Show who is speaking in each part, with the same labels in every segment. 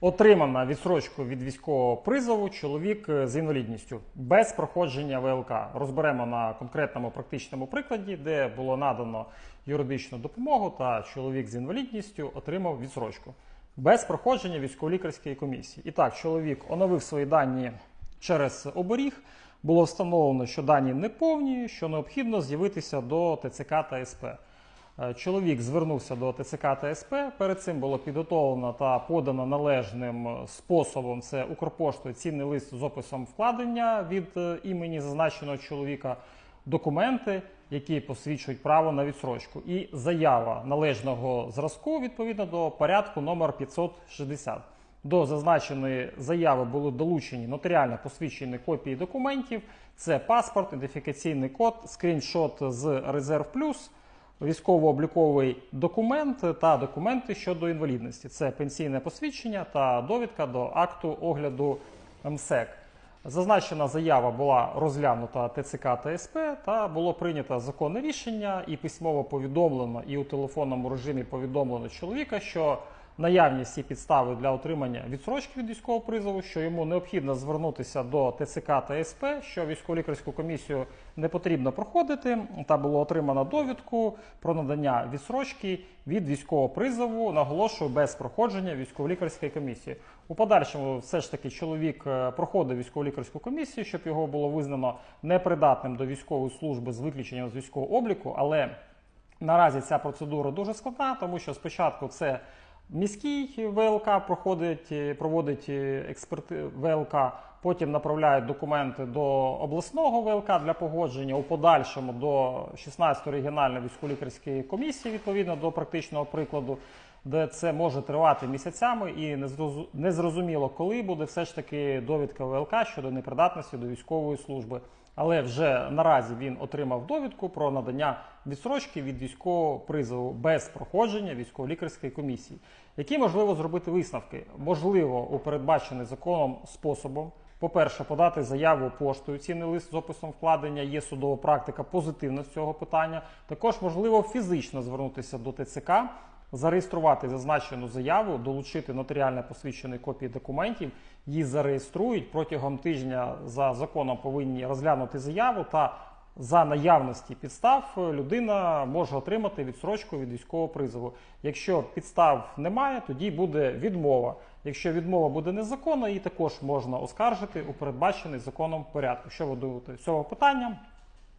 Speaker 1: Отримав на відсрочку від військового призову чоловік е, з інвалідністю без проходження ВЛК. Розберемо на конкретному практичному прикладі, де було надано юридичну допомогу, та чоловік з інвалідністю отримав відсрочку без проходження військово-лікарської комісії. І так, чоловік оновив свої дані через оберіг. Було встановлено, що дані неповні, що необхідно з'явитися до ТЦК та СП. Е, Чоловік звернувся до ТЦК та СП. Перед цим було підготовлено та подано належним способом. Це Укрпоштою цінний лист з описом вкладення від е, імені зазначеного чоловіка, документи, які посвідчують право на відсрочку, і заява належного зразку відповідно до порядку номер 560. До зазначеної заяви були долучені нотаріально посвідчені копії документів. Це паспорт, ідентифікаційний код, скріншот з Резерв Плюс, військово-обліковий документ та документи щодо інвалідності. Це пенсійне посвідчення та довідка до акту огляду МСЕК. Зазначена заява була розглянута ТЦК та СП та було прийнято законне рішення і письмово повідомлено, і у телефонному режимі повідомлено чоловіка, що наявність і підстави для отримання відсрочки від військового призову, що йому необхідно звернутися до ТЦК та СП, що військово-лікарську комісію не потрібно проходити, та було отримано довідку про надання відсрочки від військового призову, наголошую, без проходження військово-лікарської комісії. У подальшому все ж таки чоловік е, проходив військово-лікарську комісію, щоб його було визнано непридатним до військової служби з виключенням з військового обліку, але Наразі ця процедура дуже складна, тому що спочатку це міський ВЛК проходить, е, проводить е, експерти ВЛК, потім направляють документи до обласного ВЛК для погодження, у подальшому до 16-ї регіональної військово-лікарської комісії, відповідно до практичного прикладу, де це може тривати місяцями і незрозу- незрозуміло, коли буде все ж таки довідка ВЛК щодо непридатності до військової служби. Але вже наразі він отримав довідку про надання відсрочки від військового призову без проходження військово-лікарської комісії. Які можливо зробити висновки? Можливо, у передбачений законом способом. По-перше, подати заяву поштою, цінний лист з описом вкладення, є судова практика позитивна з цього питання. Також можливо фізично звернутися до ТЦК, зареєструвати зазначену заяву, долучити нотаріально посвідчені копії документів, її зареєструють протягом тижня за законом повинні розглянути заяву та за наявності підстав людина може отримати відсрочку від військового призову. Якщо підстав немає, тоді буде відмова. Якщо відмова буде незаконна, її також можна оскаржити у передбачений законом порядку. Що ви думаєте з цього питання?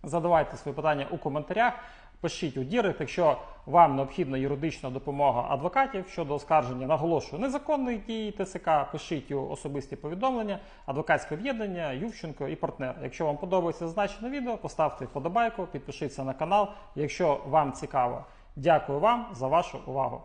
Speaker 1: Задавайте свої питання у коментарях. Пишіть у Дірект, якщо вам необхідна юридична допомога адвокатів щодо оскарження, наголошую незаконних дій ТСК, пишіть у особисті повідомлення, адвокатське об'єднання, Ювченко і партнер. Якщо вам подобається зазначене відео, поставте вподобайку, підпишіться на канал, якщо вам цікаво. Дякую вам за вашу увагу.